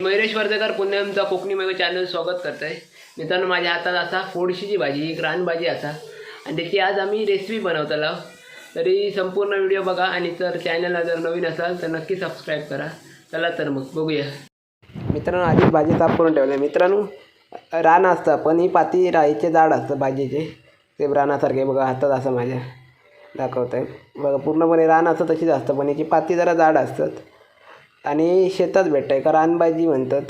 मयुरेश वर्धेकर पुन्हा आमचा कोकणी मग चॅनल स्वागत करतोय. मित्रांनो माझ्या हातात असा फोडशीची भाजी एक रानभाजी असा. आणि त्याची आज आम्ही रेसिपी बनवतलो तरी संपूर्ण व्हिडिओ बघा आणि जर चॅनलला जर नवीन असाल तर नक्की सबस्क्राईब करा. चला तर मग बघूया. मित्रांनो आधीच भाजी ताप करून ठेवलं मित्रांनो रान असतं पण ही पाती राईचे झाड असतं भाजीचे. ते रानासारखे बघा हातात असं माझ्या दाखवत आहे बघा पूर्णपणे रान असतं तशीच असतं पण याची पाती जरा जाड असतात. आणि शेतात भेटतं आहे का रानभाजी म्हणतात.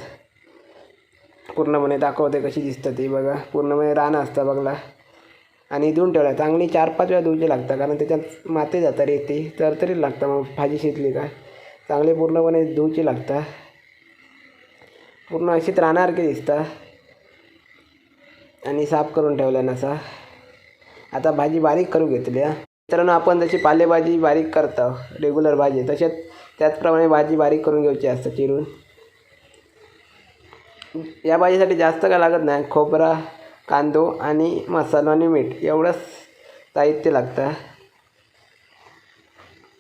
पूर्णपणे दाखवते कशी दिसतं ती बघा. पूर्णपणे रान असतं बघला. आणि धुवून ठेवला चांगली चार पाच वेळा धुवची लागतं कारण त्याच्यात माती जातं रेती तर तरी लागतं मग भाजी शिजली का. चांगली पूर्णपणे धुवची लागतं. पूर्ण अशीच राहणारखी दिसतं. आणि साफ करून ठेवल्या नसा आता भाजी बारीक करू घेतली हा. मित्रांनो आपण जशी पालेभाजी बारीक करतो रेग्युलर भाजी तसेच त्याचप्रमाणे भाजी बारीक करून घ्यायची असतं चिरून. या भाजीसाठी जास्त काय लागत नाही. खोबरा कांदो आणि मसाला आणि मीठ एवढंच साहित्य लागतं.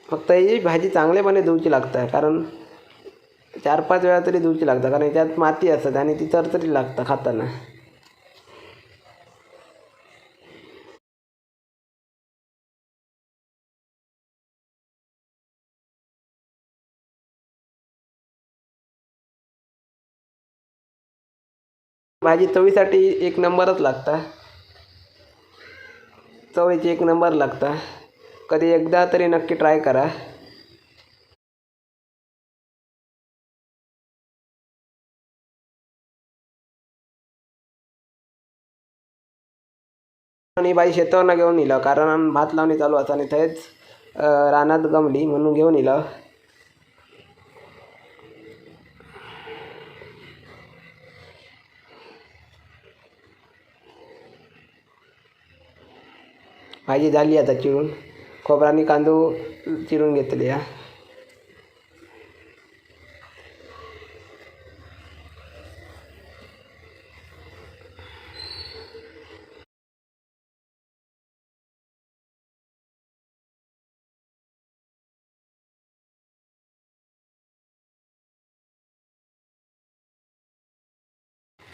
फक्त ही भाजी चांगलेपणे धुवची लागतं कारण चार पाच वेळा तरी धुवची लागतं कारण याच्यात माती असतात आणि ती तरतरी लागतं खाताना. भाजी चवीसाठी एक नंबरच लागता. चवीची एक नंबर लागता. कधी एकदा तरी नक्की ट्राय करा. आणि बाई शेतावरनं घेऊन इलं कारण भात लावणी चालू असता आणि थंयच रानात गमली म्हणून घेऊन इलं. भाजी झाली आता चिरून खोबरानी कांदो चिरून घेतले हा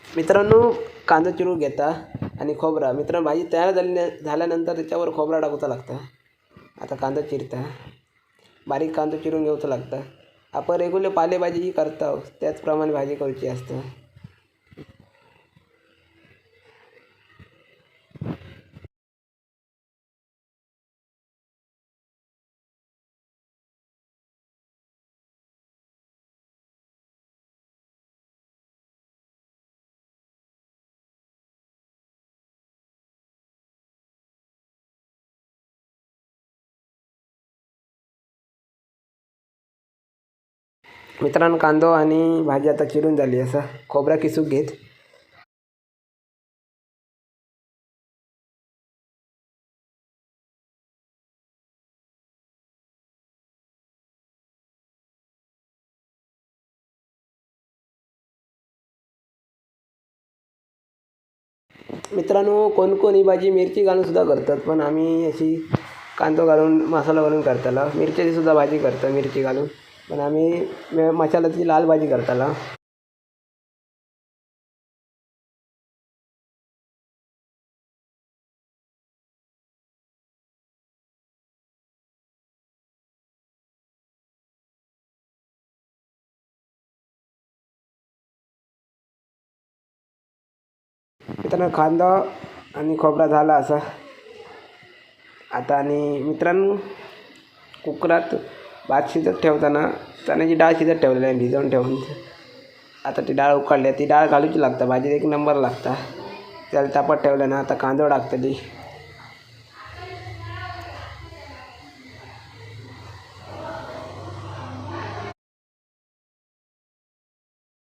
मित्रांनो कांदा चिरून घेता आणि खोबरा. मित्रांनो भाजी तयार झाली झाल्यानंतर त्याच्यावर खोबरा टाकूचा लागता. आता कांदा चिरता. बारीक कांदा चिरून घेऊचा लागतं. आपण रेग्युलर पालेभाजी ही करता त्याचप्रमाणे भाजी करूची असतं. मित्रांनो कांदो आणि भाजी आता चिरून झाली असं खोबरा किसूक घेत. मित्रांनो कोण कोण ही भाजी मिरची घालून सुद्धा करतात पण आम्ही अशी कांदो घालून मसाला घालून करताला. मिरच्याची सुद्धा भाजी करतो मिरची घालून. पण आम्ही मसाल्याची लाल भाजी करताना मित्रांनो कांदा आणि खोबरा झाला असा. आता आणि मित्रांनो कुकरात भात शिजत ठेवताना चण्याची डाळ शिजत ठेवलेली आहे भिजवून ठेवून. आता ती डाळ उकडली आहे. ती डाळ घालूची लागता भाजीत एक नंबर लागता. त्याला तापत ठेवलं ना आता कांदो टाकतली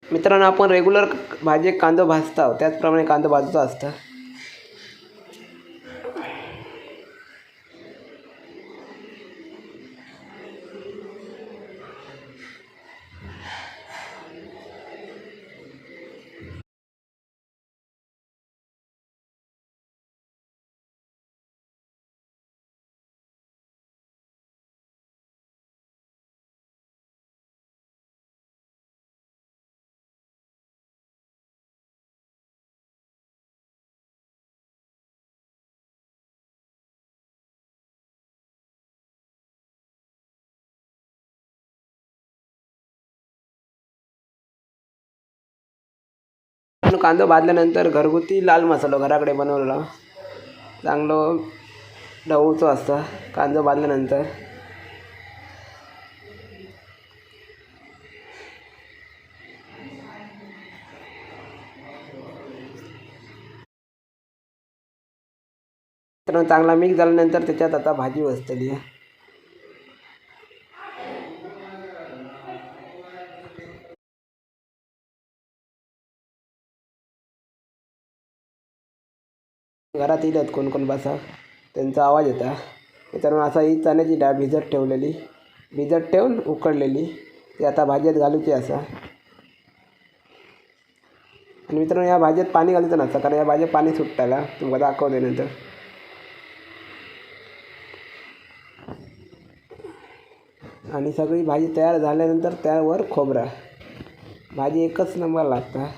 मित्रांनो आपण रेग्युलर भाजी कांदो भाजता त्याचप्रमाणे कांदो भाजूचा असतं. मित्रांनो कांदा भाजल्यानंतर घरगुती लाल मसालो घराकडे बनवलेला. चांगलं ढवूचं असतं कांदा भाजल्यानंतर. मित्रांनो चांगला मिक्स झाल्यानंतर त्याच्यात आता भाजी बसतली घरात येतात कोण कोण बसा. त्यांचा आवाज येता. मित्रांनो असा ही चण्याची डाळ भिजत ठेवलेली. भिजत ठेवून उकडलेली. ती आता भाजयेत घालूची असा. आणि मित्रांनो या भाज्यात पाणी घालूचं नसतं कारण या भाज्यात पाणी सुट्टायला तुम्हाला दाखवते नंतर. आणि सगळी भाजी तयार झाल्यानंतर त्यावर खोबरा. भाजी एकच नंबर लागता.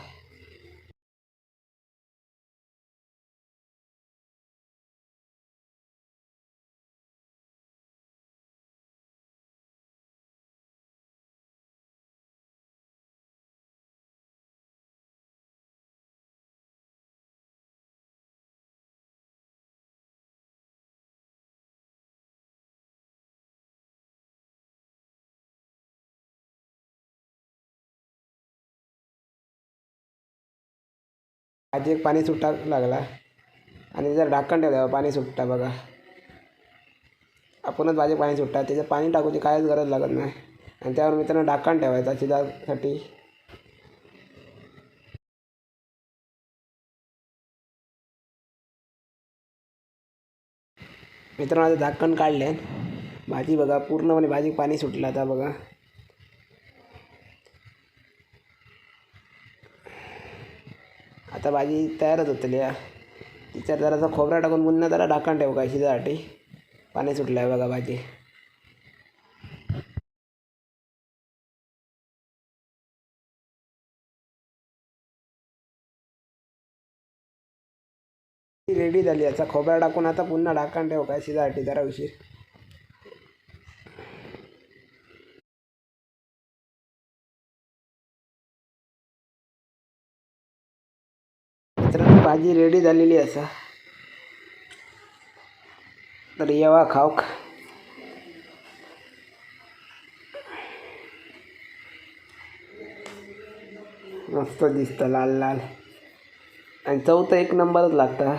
भाजी एक पाणी सुट्टा लागला आणि जर ढाकण ठेवलं पाणी सुटता बघा. आपणच भाजी पाणी सुटतात त्याच्यात पाणी टाकूची काहीच गरज लागत नाही. आणि त्यावर मित्रांनो ढाकण ठेवायचा शिजासाठी मित्रांनो आता झाकण काढले. भाजी बघा पूर्णपणे भाजी पाणी सुटलं आता बघा. आता भाजी तयारच होतली आहे तिच्यात जरासा खोबरा टाकून पुन्हा जरा ढाकण ठेवू काय शिजासाठी. पाणी सुटलं आहे बघा भाजी. रेडी झाली. याचा खोबरा टाकून आता पुन्हा ढाकण ठेवू काय शिजासाठी जरा उशीर मित्रांनो भाजी रेडी झालेली असा तर येवा खाऊक. मस्त दिसतं लाल लाल. आणि चौथं एक नंबरच लागता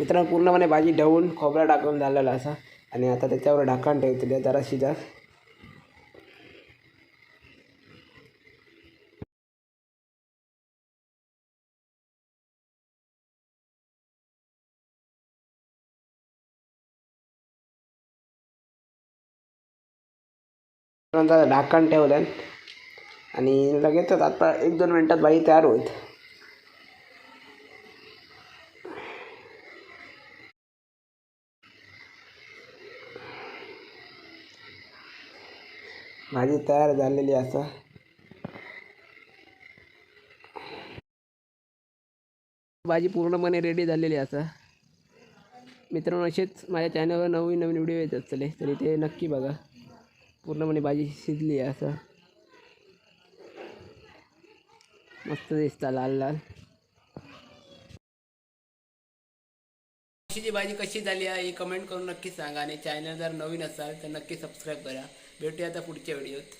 मित्रांनो पूर्णपणे भाजी ढवून खोबरा टाकून झालेला असा. आणि आता त्याच्यावर ढाकण ठेवते जरा शिजा ढाकण ठेवलं आणि लगेचच आता एक दोन मिनटात भाजी तयार होईल. भाजी तयार झालेली असा भाजी पूर्णपणे रेडी झालेली असा मित्रांनो असेच माझ्या चॅनलवर नवीन नवीन व्हिडिओ येत असतले तरी ते नक्की बघा. पूर्णपणे भाजी शिजली आहे असा मस्त दिसता लाल लाल जी भाजी कशी झाली आहे हे कमेंट करून नक्की सांगा आणि चॅनल जर नवीन असाल तर नक्की सबस्क्राईब करा. भेटूया आता पुढच्या व्हिडिओत.